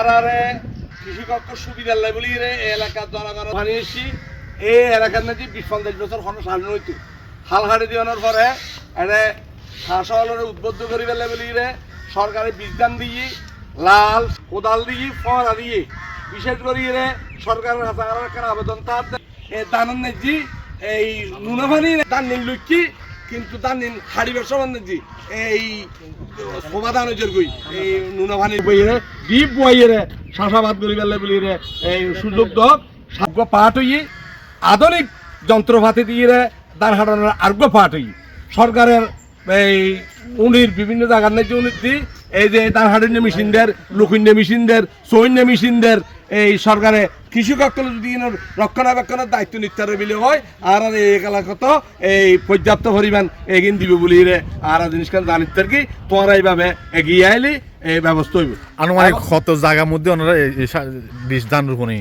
আরে কৃষি কক্ষ সুবিধার লাই বলি রে এলাকার জনগণ বানিয়েছি এই এলাকার নাকি বিশ পঞ্চাশ বছর কোনো সাল নইতো হাল হাড়ি দিওয়ানোর পরে এনে শাসলের উদ্বুদ্ধ করি পেলে বলি রে, সরকারি বীজদান দিয়ে লাল, কোদাল দিয়ে ফরা দিয়ে বিশেষ করি রে, সরকারের হাতে আবেদন তার এ দানের নেজি এই নুনাফানি দান নিন লুকি কিন্তু দান নিন হাড়ি ব্যবসা বান্ধি এই সমাধান এই নুনাফানি বইয়ে দ্বীপ বইয়ে শাসাবাদ করি পেলে বলি রে এই সুযোগ দক সাগ্য পাঠ হইয়ে, আধুনিক যন্ত্রপাতি দিয়ে রে দান হাঁটানোর আর্গ পাঠ হই সরকারের এই উনির বিভিন্ন জায়গার নাকি উন্নতি এই যে দান হাঁটানো মেশিনদের লুকুন্য মেশিনদের, সৈন্য মেশিনদের এই সরকারে কৃষি কক্ষলে যদি রক্ষণাবেক্ষণের দায়িত্ব নিতে বলে হয় আর আর এই এলাকাত এই পর্যাপ্ত পরিমাণ এগিয়ে দিবে বলি রে। আর জিনিসখান জানিত কি তোমরা এইভাবে এগিয়ে আইলি এই ব্যবস্থা হইব। আনুমানিক কত জায়গার মধ্যে ওনারা বীজ ধান রোপণে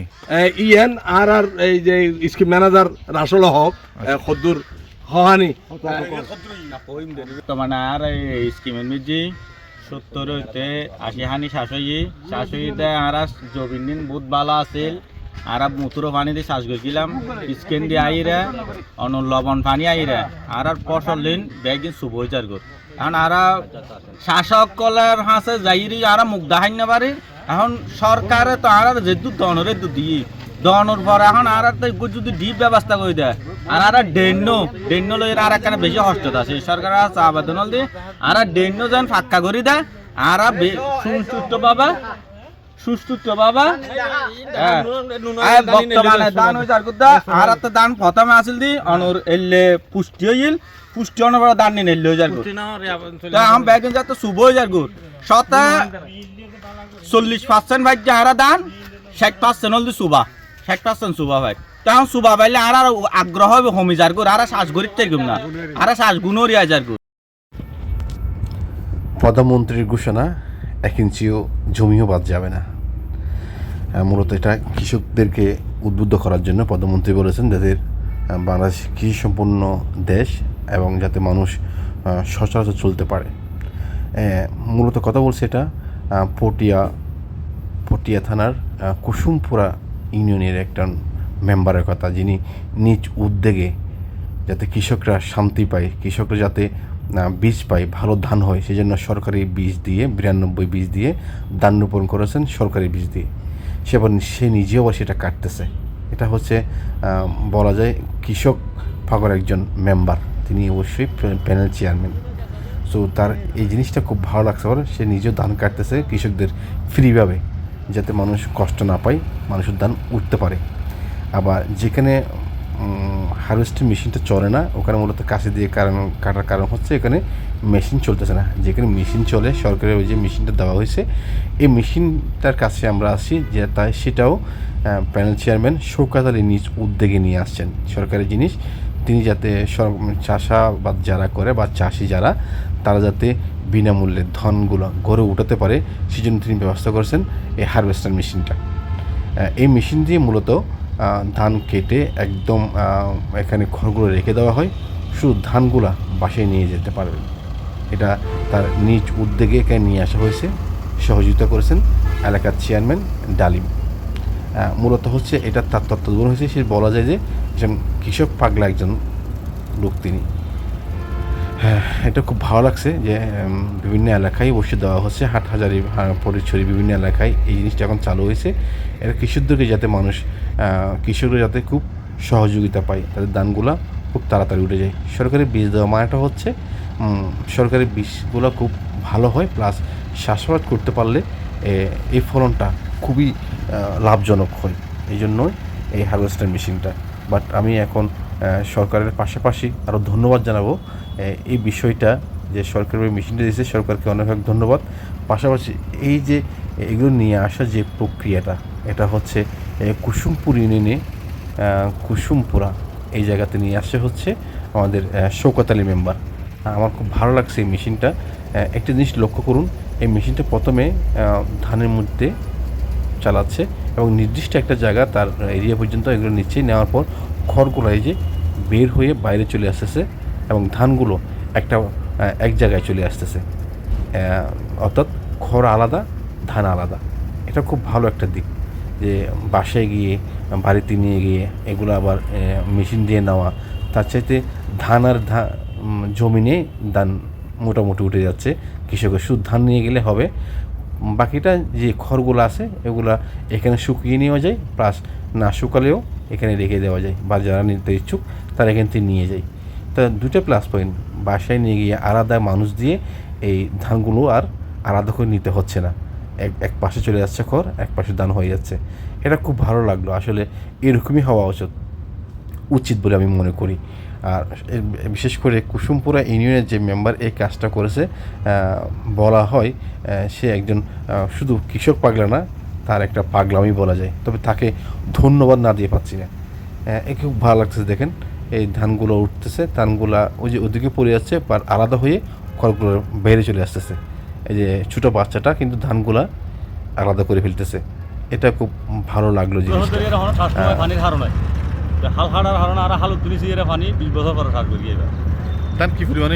এই আর আর এই যে স্কিম ম্যানেজার রাসল হক খদ্দুর হহানি বর্তমানে আর এই স্কিমের মিজি সত্তর হইতে আশি হানি শাসই শাসইতে আর জবিন দিন বহুত ভালো আছিল। আর মুতুর পানি দিয়ে শ্বাস গেছিলাম, স্কিন দিয়ে আইরে, অন লবণ পানি আইরে। আর আর ফসল দিন হয়ে যার গো। এখন আর শাসক কলের হাসে যাইরি, আর মুখ দেখাই না পারি। এখন সরকারে তো আর যেহেতু দনরে তো দিয়ে দনের পর এখন আর একটা যদি ডিপ ব্যবস্থা করে দেয়। আর আর ডেন্ন ডেন্ন লই আর একখানে বেশি কষ্ট আছে সরকার আছে আবেদন দিয়ে আর ডেন্ন যেন ফাক্কা করে দেয় আর সুস্থ বাবা সুস্থ বাবা। হ্যাঁ। বর্তমানে দান হইছে আর কুদ্দা আর একটা দান প্রথমে আসিল দি অনর এলে পুষ্টি হইল। পুষ্টি অনর দান নিন এলে আর তা আম ব্যাগিন যা তো শুভ আর গুড। শতা চল্লিশ পার্সেন্ট ভাই যারা দান ষাট পার্সেন্ট হল সুবা ষাট পার্সেন্ট সুবা ভাই তখন সুবা পাইলে আর আর আগ্রহ হবে হমি যার গুড় আর শ্বাস গরিব না। আর শ্বাস গুণরি যার গুড় প্রধানমন্ত্রীর ঘোষণা, এক ইঞ্চিও জমিও বাদ যাবে না। মূলত এটা কৃষকদেরকে উদ্বুদ্ধ করার জন্য প্রধানমন্ত্রী বলেছেন যাদের বাংলাদেশ কৃষি সম্পন্ন দেশ এবং যাতে মানুষ সচরাচর চলতে পারে। মূলত কথা বলছে এটা পটিয়া পটিয়া থানার কুসুমপুরা ইউনিয়নের একটা মেম্বারের কথা, যিনি নিজ উদ্যোগে যাতে কৃষকরা শান্তি পায়, কৃষকরা যাতে বীজ পায়, ভালো ধান হয় সেই জন্য সরকারি বীজ দিয়ে, বিরানব্বই বীজ দিয়ে ধান রোপণ করেছেন সরকারি বীজ দিয়ে। সে আবার সে নিজেও আবার সেটা কাটতেছে। এটা হচ্ছে বলা যায় কৃষক ফাগর একজন মেম্বার, তিনি অবশ্যই প্যানেল চেয়ারম্যান। সো তার এই জিনিসটা খুব ভালো লাগছে আমার সে নিজেও ধান কাটতেছে কৃষকদের ফ্রিভাবে। যাতে মানুষ কষ্ট না পায় মানুষের ধান উঠতে পারে। আবার যেখানে হারভেস্টিং মেশিনটা চলে না, ওখানে মূলত কাছে দিয়ে কারণ, কাটার কারণ হচ্ছে এখানে মেশিন চলতেছে না। যেখানে মেশিন চলে, সরকারের ওই যে মেশিনটা দেওয়া হয়েছে, এই মেশিনটার কাছে আমরা আসি যে তাই সেটাও প্যানেল চেয়ারম্যান শৌকাত আলী নিজ উদ্যোগে নিয়ে আসছেন। সরকারি জিনিস তিনি যাতে সর- চাষাবাদ যারা করে বা চাষি যারা, তারা যাতে বিনামূল্যে ধনগুলো গড়ে উঠাতে পারে, সেজন্য তিনি ব্যবস্থা করেছেন এই হারভেস্টার মেশিনটা। এই মেশিন দিয়ে মূলত ধান কেটে একদম এখানে খড়গুলো রেখে দেওয়া হয়, শুধু ধানগুলা বাসায় নিয়ে যেতে পারবেন। এটা তার নিজ উদ্যোগে এখানে নিয়ে আসা হয়েছে, সহযোগিতা করেছেন এলাকার চেয়ারম্যান ডালিম। মূলত হচ্ছে এটা তার তত্ত্বাবধান হয়েছে, সে বলা যায় যে একজন কৃষক পাগলা একজন লোক তিনি। হ্যাঁ এটা খুব ভালো লাগছে যে বিভিন্ন এলাকায় বসে দেওয়া হচ্ছে, হাট হাটহাজারি পরিচরি বিভিন্ন এলাকায় এই জিনিসটা এখন চালু হয়েছে। এটা কৃষকদেরকে যাতে মানুষ কৃষকরা যাতে খুব সহযোগিতা পায়, তাদের দানগুলা খুব তাড়াতাড়ি উঠে যায়। সরকারি বীজ দেওয়া মানেটা হচ্ছে সরকারি বীজগুলো খুব ভালো হয়, প্লাস চাষাবাদ করতে পারলে এই ফলনটা খুবই লাভজনক হয়। এই জন্যই এই হারভেস্টার মেশিনটা। বাট আমি এখন সরকারের পাশাপাশি আরও ধন্যবাদ জানাব এই বিষয়টা যে সরকার ওই মেশিনটা দিয়েছে, সরকারকে অনেক অনেক ধন্যবাদ। পাশাপাশি এই যে এগুলো নিয়ে আসা যে প্রক্রিয়াটা, এটা হচ্ছে কুসুমপুর ইউনিয়নে কুসুমপুরা এই জায়গাতে নিয়ে আসছে হচ্ছে আমাদের শৌকত মেম্বার। আমার খুব ভালো লাগছে এই মেশিনটা একটা জিনিস লক্ষ্য করুন, এই মেশিনটা প্রথমে ধানের মধ্যে চালাচ্ছে। এবং নির্দিষ্ট একটা জায়গা তার এরিয়া পর্যন্ত এগুলো নিচে নেওয়ার পর খড়গুলো এই যে বের হয়ে বাইরে চলে আসতেছে এবং ধানগুলো একটা এক জায়গায় চলে আসতেছে। অর্থাৎ খড় আলাদা, ধান আলাদা। এটা খুব ভালো একটা দিক যে বাসায় গিয়ে, বাড়িতে নিয়ে গিয়ে এগুলো আবার মেশিন দিয়ে নেওয়া, তার চাইতে ধান আর জমি নিয়ে ধান মোটামুটি উঠে যাচ্ছে। কৃষকের শুধু ধান নিয়ে গেলে হবে। বাকিটা যে খড়গুলো আছে, এগুলো এখানে শুকিয়ে নেওয়া যায় প্লাস না শুকালেও এখানে রেখে দেওয়া যায়, বা যারা নিতে ইচ্ছুক তারা এখান থেকে নিয়ে যায়। তা দুটো প্লাস পয়েন্ট বাসায় নিয়ে গিয়ে আলাদা মানুষ দিয়ে এই ধানগুলো আর আলাদা করে নিতে হচ্ছে না। এক এক পাশে চলে যাচ্ছে খড়, এক পাশে ধান হয়ে যাচ্ছে। এটা খুব ভালো লাগল, আসলে এরকমই হওয়া উচিত উচিত বলে আমি মনে করি। আর বিশেষ করে কুসুমপুরা ইউনিয়নের যে মেম্বার এই কাজটা করেছে বলা হয় সে একজন শুধু কৃষক পাগলা না তার একটা পাগলামি বলা যায়। তবে তাকে ধন্যবাদ না দিয়ে পাচ্ছি না। এ খুব ভালো লাগতেছে দেখেন এই ধানগুলো উঠতেছে ধানগুলা ওই যে ওদিকে পড়ে যাচ্ছে আর আলাদা হয়ে খড়গুলো বাইরে চলে আসতেছে। এই যে ছোটো বাচ্চাটা কিন্তু ধানগুলা আলাদা করে ফেলতেছে। এটা খুব ভালো লাগল জিনিসটা। হন হাল হাড়ার হারণ আর হালত তুলিছি এর পানি বিশ বছর পরে সার করি এবার ধান কি পরিমাণে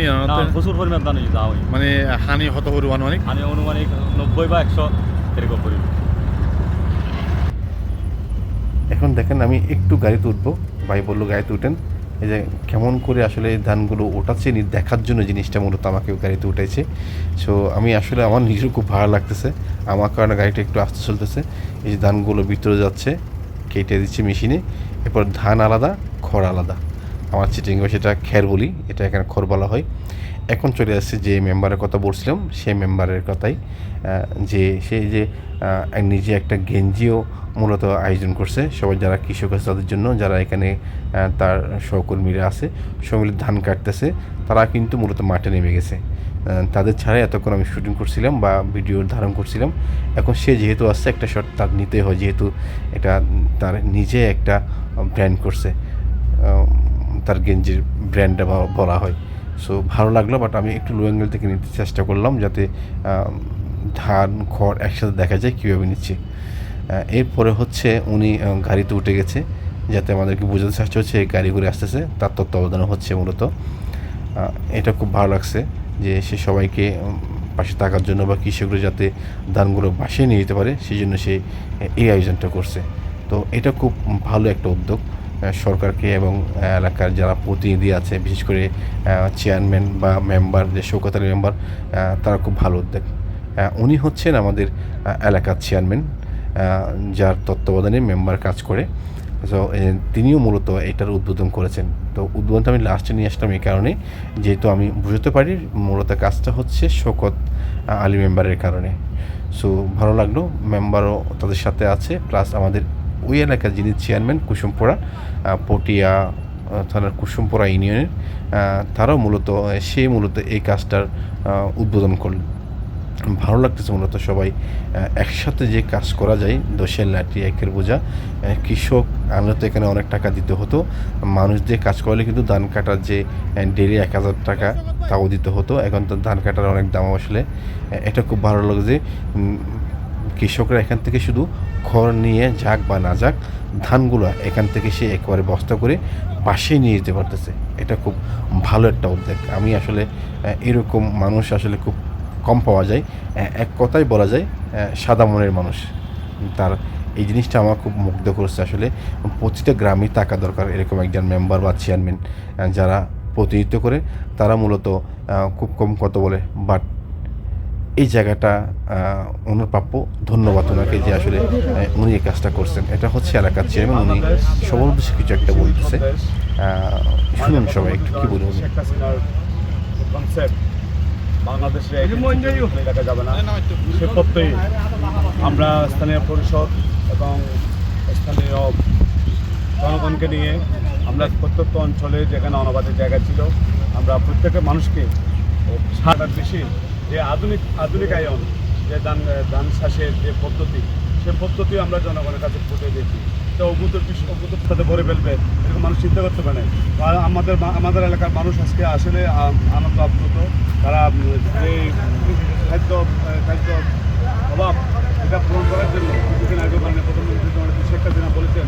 প্রচুর পরিমাণ দান দাম হয় মানে হানি হত পরিমাণ অনেক আমি অনুমানিক নব্বই বা একশো এরকম করি এখন দেখেন আমি একটু গাড়িতে উঠবো। ভাই বলল গাড়িতে উঠেন। এই যে কেমন করে আসলে এই ধানগুলো ওঠাচ্ছে নি দেখার জন্য জিনিসটা মূলত আমাকে গাড়িতে উঠেছে সো আমি আসলে আমার নিজের খুব ভালো লাগতেছে। আমার কারণে গাড়িটা একটু আস্তে চলতেছে। এই যে ধানগুলো ভিতরে যাচ্ছে কেটে দিচ্ছে মেশিনে। এরপর ধান আলাদা, খড় আলাদা। আমার চিটিং সেটা খ্যার বলি, এটা এখানে খড় বলা হয়। এখন চলে আসছে যে মেম্বারের কথা বলছিলাম, সেই মেম্বারের কথাই যে সে যে নিজে একটা গেঞ্জিও মূলত আয়োজন করছে। সবাই যারা কৃষক আছে তাদের জন্য, যারা এখানে তার সহকর্মীরা আছে, সবাই ধান কাটতেছে, তারা কিন্তু মূলত মাঠে নেমে গেছে। তাদের ছাড়াই এতক্ষণ আমি শুটিং করছিলাম বা ভিডিও ধারণ করছিলাম। এখন সে যেহেতু আসছে, একটা শট তার নিতে হয়, যেহেতু এটা তার নিজে একটা ব্র্যান্ড করছে তার গেঞ্জির ব্র্যান্ডটা বলা হয়। সো ভালো লাগল বাট আমি একটু লো অ্যাঙ্গেল থেকে নিতে চেষ্টা করলাম যাতে ধান, খড় একসাথে দেখা যায় কীভাবে নিচ্ছে। এরপরে হচ্ছে উনি গাড়িতে উঠে গেছে, যাতে আমাদেরকে বোঝাতে চেষ্টা হচ্ছে, এই গাড়ি আসতেছে, তার তত্ত্বাবধানে হচ্ছে মূলত। এটা খুব ভালো লাগছে। যে সে সবাইকে পাশে থাকার জন্য বা কৃষকরা যাতে ধানগুলো বাসিয়ে নিয়ে যেতে পারে সেই জন্য সে এই আয়োজনটা করছে। তো এটা খুব ভালো একটা উদ্যোগ সরকারকে এবং এলাকার যারা প্রতিনিধি আছে, বিশেষ করে চেয়ারম্যান বা মেম্বার, যে শৌকতালি মেম্বার তারা খুব ভালো উদ্যোগ। উনি হচ্ছেন আমাদের এলাকার চেয়ারম্যান যার তত্ত্বাবধানে মেম্বার কাজ করে। তিনিও মূলত এটার উদ্বোধন করেছেন। তো উদ্বোধনটা আমি লাস্টে নিয়ে আসলাম এই কারণে। যেহেতু আমি বুঝতে পারি, মূলত কাজটা হচ্ছে শোকত আলী মেম্বারের কারণে। সো ভালো লাগল, মেম্বারও তাদের সাথে আছে প্লাস আমাদের ওই এলাকার যিনি চেয়ারম্যান কুসুমপুরা পটিয়া থানার কুসুমপুরা ইউনিয়নের তারাও মূলত, সে মূলত এই কাজটার উদ্বোধন করলেন। ভালো লাগতেছে মূলত সবাই একসাথে যে কাজ করা যায়, দোষের লাঠি, একের বোঝা কৃষক আনলে তো এখানে অনেক টাকা দিতে হতো, মানুষ দিয়ে কাজ করলে কিন্তু ধান কাটার যে ডেলি এক হাজার টাকা তাও দিতে হতো, এখন তো ধান কাটার অনেক দাম আসলে এটা খুব ভালো লাগে যে কৃষকরা এখান থেকে শুধু খড় নিয়ে যাক বা না যাক, ধানগুলো এখান থেকে সে একেবারে বস্তা করে পাশে নিয়ে যেতে পারতেছে। এটা খুব ভালো একটা উদ্যোগ। আমি আসলে এরকম মানুষ আসলে খুব কম পাওয়া যায়। এক কথাই বলা যায় সাদা মনের মানুষ। তার এই জিনিসটা আমার খুব মুগ্ধ করছে আসলে। প্রতিটা গ্রামে থাকা দরকার, এরকম একজন মেম্বার বা চেয়ারম্যান যারা প্রতিনিধিত্ব করে, তারা মূলত খুব কম কত বলে। বাট এই জায়গাটা ওনার প্রাপ্য ধন্যবাদ ওনাকে যে আসলে উনি এই কাজটা করছেন। এটা হচ্ছে এলাকার চেয়ারম্যান উনি সবার উদ্দেশ্যে কিছু একটা বলতেছে। শুনুন সবাই, একটু কী বলুন উনি। শেখ হাসিনার কনসেপ্ট বাংলাদেশে এলাকা যাবে না। সে প্রত্যয়ী আমরা স্থানীয় পরিষদ এবং স্থানীয় জনগণকে নিয়ে আমরা প্রত্যন্ত অঞ্চলে যেখানে অনাবাদের জায়গা ছিল আমরা প্রত্যেকের মানুষকে সারা বেশি যে আধুনিক আধুনিক আধুনিকায়ন যে ধান ধান চাষের যে পদ্ধতি সে পদ্ধতি আমরা জনগণের কাছে ফুটে দিয়েছি। তো অভূত অভূত সাথে ভরে ফেলবে, এরকম মানুষ চিন্তা করতে পারে। আর আমাদের আমাদের এলাকার মানুষ আজকে আসলে আনন্দ আপ্লুত তারা এই খাদ্য খাদ্য অভাব, এটা পূরণ করার জন্য কিছুদিন আগে মানে প্রধানমন্ত্রী শেখ হাসিনা বলেছেন